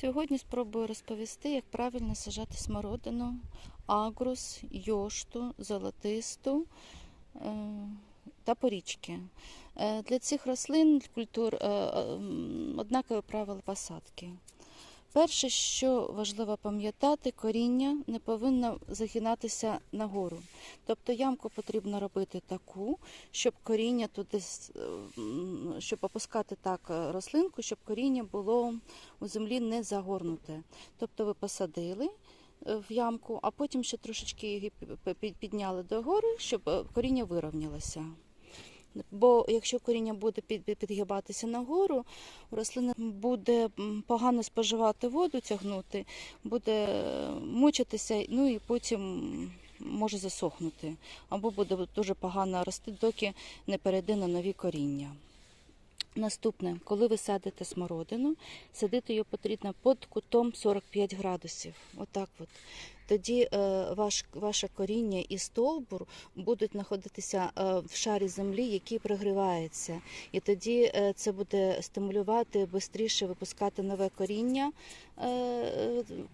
Сьогодні спробую розповісти, як правильно сажати смородину, агрус, йошту, золотисту е, та порічки. Е, Для цих рослин культур е, однакові правила посадки. Перше, що важливо пам'ятати, коріння не повинно загинатися нагору. Тобто ямку потрібно робити таку, щоб коріння туди, е, щоб опускати так е, рослинку, щоб коріння було у землі не загорнуте. Тобто ви посадили е, в ямку, а потім ще трошечки її пі- пі- пі- підняли догори, щоб коріння вирівнялося. Бо якщо коріння буде під- під- підгибатися нагору, у рослини буде погано споживати воду, тягнути, буде е, мучитися, ну і потім може засохнути. Або буде дуже погано рости, доки не перейде на нові коріння. Наступне, коли ви садите смородину, садити її потрібно під кутом 45 градусів. Отак от. Тоді е, ваш, ваше коріння і стовбур будуть знаходитися е, в шарі землі, який прогрівається. І тоді е, це буде стимулювати швидше випускати нове коріння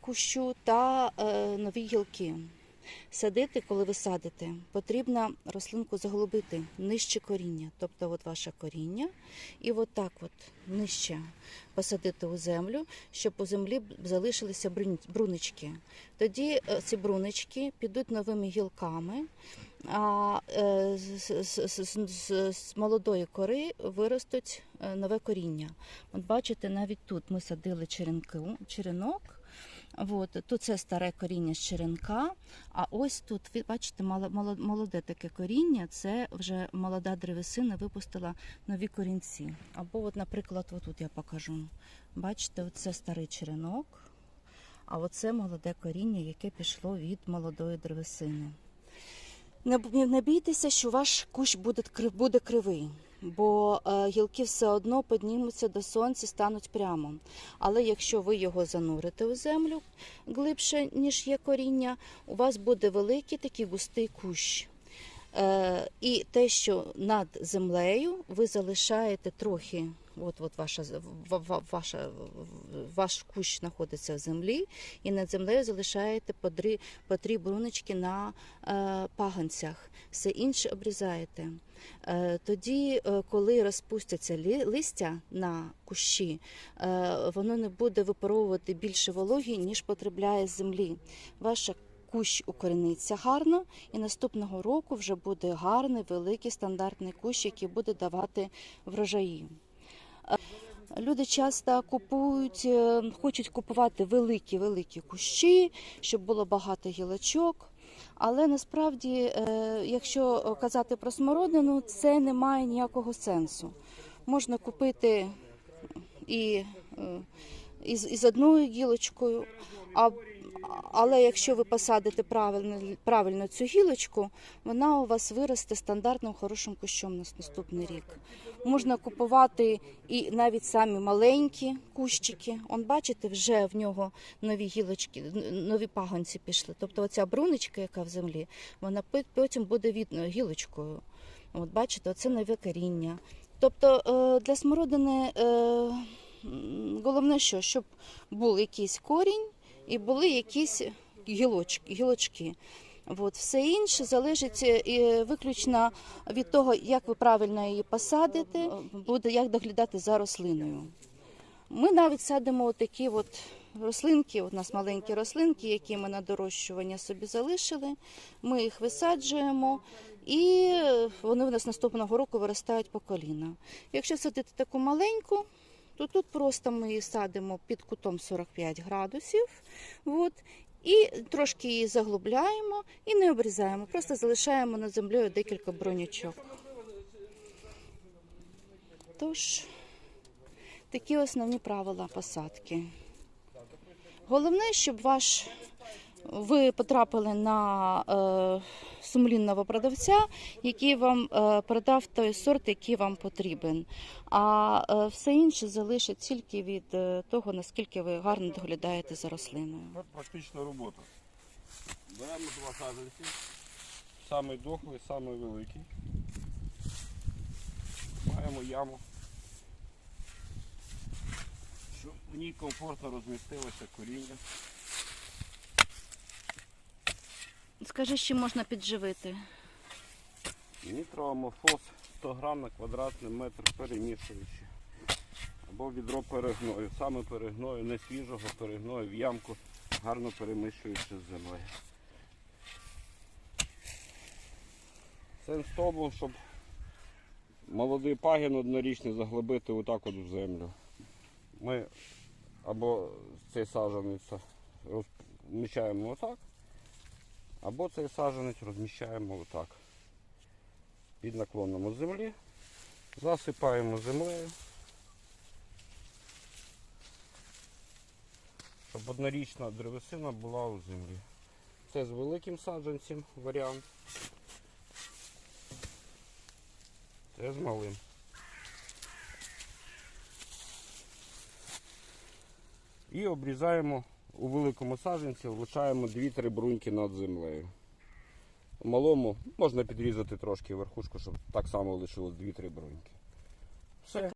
кущу та нові гілки. Садити, коли ви садите, потрібно рослинку заглибити нижче коріння, тобто от ваше коріння, і от так от нижче посадити у землю, щоб у землі залишилися брунички. Тоді е, ці брунички підуть новими гілками, а е, з, з, з, з, з молодої кори виростуть е, нове коріння. От бачите, навіть тут ми садили черенку, черенок. От, тут це старе коріння з черенка, а ось тут, ви бачите, молоде таке коріння, це вже молода древесина випустила нові корінці. Або, от, наприклад, отут я покажу. Бачите, це старий черенок, а оце молоде коріння, яке пішло від молодої древесини. Не, бійтеся, що ваш кущ буде кривий, бо е, гілки все одно піднімуться до сонця, стануть прямо. Але якщо ви його занурите у землю глибше, ніж є коріння, у вас буде великий такий густий кущ. Е, і те, що над землею ви залишаєте трохи, от, от ваша, ваша, ваш кущ знаходиться в землі, і над землею залишаєте по три, по три бруночки на е, паганцях. Все інше обрізаєте. Е, тоді, е, коли розпустяться лі- листя на кущі, е, воно не буде випаровувати більше вологі, ніж потребляє землі. Ваша кущ укорениться гарно, і наступного року вже буде гарний, великий стандартний кущ, який буде давати врожаї. Люди часто купують, е, хочуть купувати великі великі кущі, щоб було багато гілочок. Але насправді, е, якщо казати про смородину, це не має ніякого сенсу. Можна купити і, е, із, із одною гілочкою, а, але якщо ви посадите правильно, правильно цю гілочку, вона у вас виросте стандартним хорошим кущом на наступний рік. Можна купувати і навіть самі маленькі кущики. Он бачите, вже в нього нові гілочки, нові пагонці пішли. Тобто оця бруничка, яка в землі, вона потім буде видно гілочкою. От бачите, оце нове коріння. Тобто е, для смородини е, головне, що щоб був якийсь корінь і були якісь гілочки. гілочки. От, все інше залежить е, виключно від того, як ви правильно її посадите, буде як доглядати за рослиною. Ми навіть садимо такі от рослинки, у нас маленькі рослинки, які ми на дорощування собі залишили. Ми їх висаджуємо, і вони у нас наступного року виростають по коліна. Якщо садити таку маленьку, то тут просто ми її садимо під кутом 45 градусів. От, і трошки її заглубляємо і не обрізаємо, просто залишаємо над землею декілька бронячок. Тож, такі основні правила посадки. Головне, щоб ваш ви потрапили на е, сумлінного продавця, який вам е, продав той сорт, який вам потрібен. А е, все інше залишить тільки від того, наскільки ви гарно доглядаєте за рослиною. От практична робота. Беремо два саджанці. Самий дохлий, самий великий. Маємо яму. Щоб в ній комфортно розмістилося коріння. Скажи, що можна підживити. Нітроамофос 100 грам на квадратний метр перемішуючи. Або відро перегною. Саме перегною, не свіжого перегною в ямку, гарно перемішуючи з землею. Сенс в тому, щоб молодий пагін однорічний заглибити отак от в землю. Ми або цей саджанець розміщаємо отак, або цей саджанець розміщаємо отак під наклоном землі, засипаємо землею, щоб однорічна древесина була у землі. Це з великим саджанцем варіант. Це з малим. І обрізаємо у великому саджанці, влучаємо 2-3 бруньки над землею. У малому можна підрізати трошки верхушку, щоб так само лишилось 2-3 бруньки. Все.